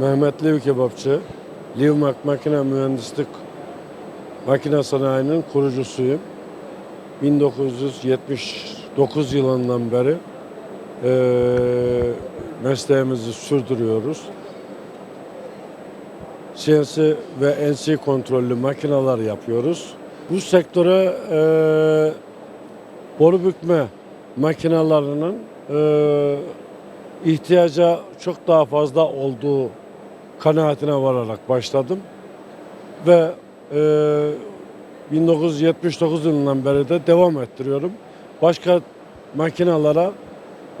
Mehmet Liv Kebapçı, Livmak Makine Mühendislik Makine Sanayi'nin kurucusuyum. 1979 yılından beri eee mesleğimizi sürdürüyoruz. CNC ve NC kontrollü makineler yapıyoruz. Bu sektöre eee boru bükme makinelerinin eee ihtiyaca çok daha fazla olduğu kanaatine vararak başladım. Ve eee 1979 yılından beri de devam ettiriyorum. Başka makinalara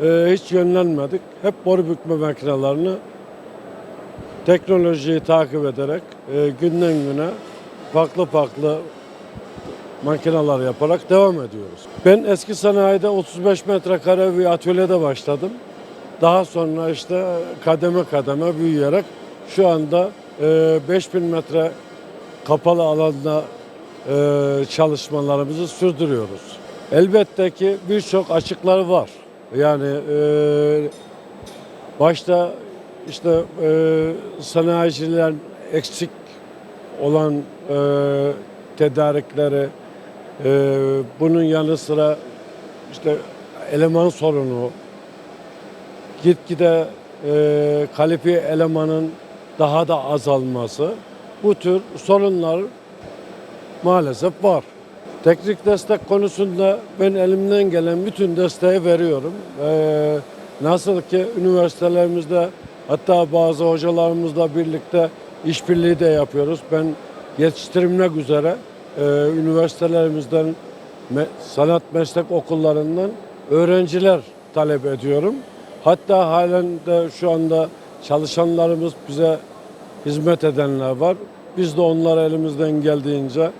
eee, hiç yönlenmedik. Hep boru bükme makinelerini teknolojiyi takip ederek eee, günden güne farklı farklı makineler yaparak devam ediyoruz. Ben eski sanayide 35 metrekare bir atölyede başladım. Daha sonra işte kademe kademe büyüyerek şu anda e, 5000 metre kapalı alanda e, çalışmalarımızı sürdürüyoruz. Elbette ki birçok açıklar var. Yani e, başta işte e, sanayicilerin eksik olan e, tedarikleri, bunun yanı sıra işte eleman sorunu, gitgide e, kalifiye elemanın daha da azalması bu tür sorunlar maalesef var. Teknik destek konusunda ben elimden gelen bütün desteği veriyorum. E, nasıl ki üniversitelerimizde hatta bazı hocalarımızla birlikte işbirliği de yapıyoruz. Ben yetiştirmek üzere e, üniversitelerimizden me- sanat meslek okullarından öğrenciler talep ediyorum. Hatta halen de şu anda çalışanlarımız bize hizmet edenler var. Biz de onlara elimizden geldiğince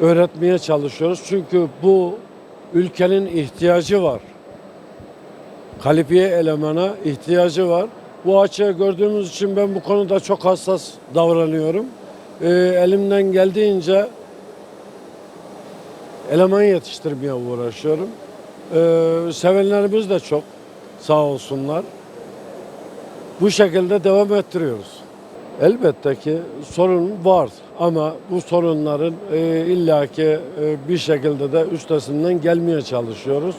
öğretmeye çalışıyoruz. Çünkü bu ülkenin ihtiyacı var. Kalifiye elemana ihtiyacı var. Bu açığı gördüğümüz için ben bu konuda çok hassas davranıyorum. Ee, elimden geldiğince eleman yetiştirmeye uğraşıyorum. Ee, sevenlerimiz de çok sağ olsunlar. Bu şekilde devam ettiriyoruz. Elbette ki sorun var ama bu sorunların e, illaki e, bir şekilde de üstesinden gelmeye çalışıyoruz.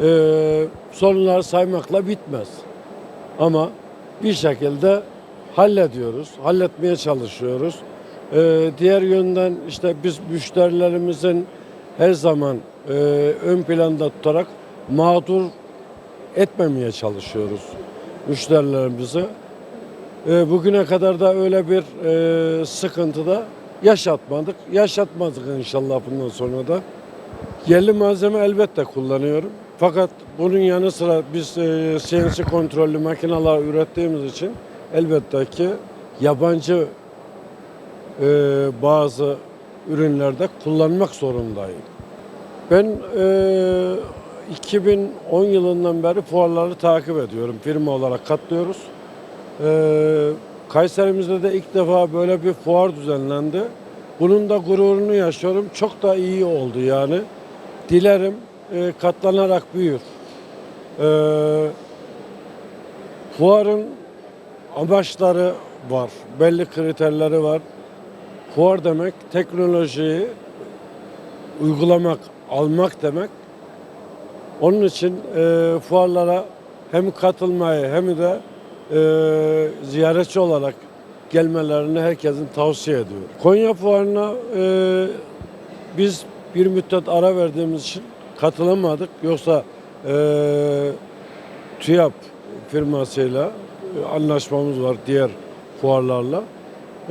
E, sorunlar saymakla bitmez. Ama bir şekilde hallediyoruz, halletmeye çalışıyoruz. E, diğer yönden işte biz müşterilerimizin her zaman e, ön planda tutarak mağdur etmemeye çalışıyoruz müşterilerimizi. E, bugüne kadar da öyle bir e, sıkıntı da yaşatmadık. Yaşatmadık inşallah bundan sonra da. Yerli malzeme elbette kullanıyorum. Fakat bunun yanı sıra biz e, CNC kontrollü makineler ürettiğimiz için elbette ki yabancı e, bazı ürünlerde kullanmak zorundayım. Ben e, 2010 yılından beri fuarları takip ediyorum. Firma olarak katlıyoruz. E, Kayserimizde de ilk defa böyle bir fuar düzenlendi. Bunun da gururunu yaşıyorum. Çok da iyi oldu yani. Dilerim e, katlanarak büyür. E, fuarın amaçları var. Belli kriterleri var. Fuar demek teknolojiyi uygulamak, almak demek. Onun için e, fuarlara hem katılmayı hem de e, ziyaretçi olarak gelmelerini herkesin tavsiye ediyor. Konya fuarına e, biz bir müddet ara verdiğimiz için katılamadık. Yoksa e, TÜYAP firmasıyla e, anlaşmamız var diğer fuarlarla.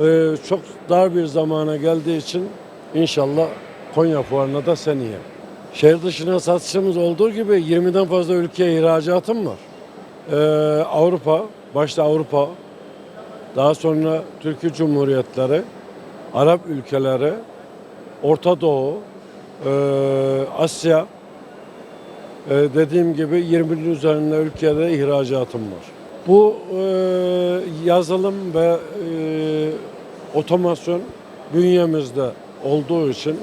E, çok dar bir zamana geldiği için inşallah Konya fuarına da seneye. Şehir dışına satışımız olduğu gibi 20'den fazla ülkeye ihracatım var. E, Avrupa, başta Avrupa, daha sonra Türkiye Cumhuriyetleri, Arap ülkeleri, Orta Doğu, e, Asya, e, dediğim gibi 20'nin üzerinde ülkede ihracatım var. Bu e, yazılım ve e, otomasyon bünyemizde olduğu için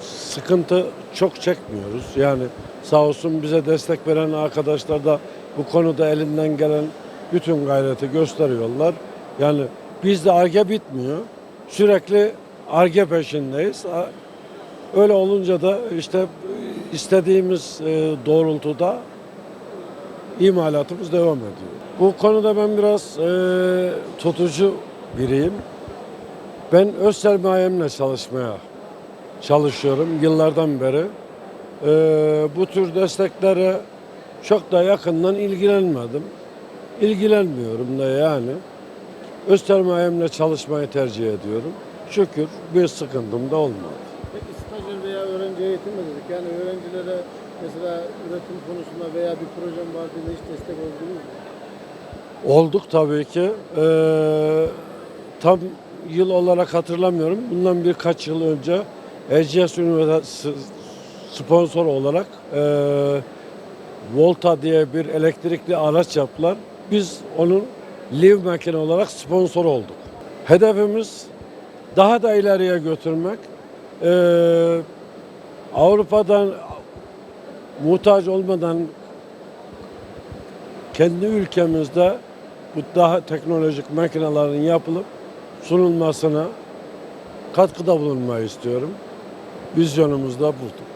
sıkıntı çok çekmiyoruz. Yani sağ olsun bize destek veren arkadaşlar da bu konuda elinden gelen bütün gayreti gösteriyorlar. Yani bizde arge bitmiyor. Sürekli arge peşindeyiz. Öyle olunca da işte istediğimiz e, doğrultuda imalatımız devam ediyor. Bu konuda ben biraz e, tutucu biriyim. Ben öz sermayemle çalışmaya çalışıyorum yıllardan beri. E, bu tür desteklere çok da yakından ilgilenmedim. İlgilenmiyorum da yani. Öz sermayemle çalışmayı tercih ediyorum. Şükür bir sıkıntım da olmadı. Peki stajyer veya öğrenci eğitim mi dedik? Yani öğrencilere mesela üretim konusunda veya bir projem var diye hiç destek oldunuz mu? Olduk tabii ki. Ee, tam yıl olarak hatırlamıyorum. Bundan birkaç yıl önce Erciyes Üniversitesi sponsor olarak ee, Volta diye bir elektrikli araç yaptılar. Biz onun live makine olarak sponsor olduk. Hedefimiz daha da ileriye götürmek. Ee, Avrupa'dan muhtaç olmadan kendi ülkemizde bu daha teknolojik makinelerin yapılıp sunulmasına katkıda bulunmayı istiyorum. Vizyonumuz da bu.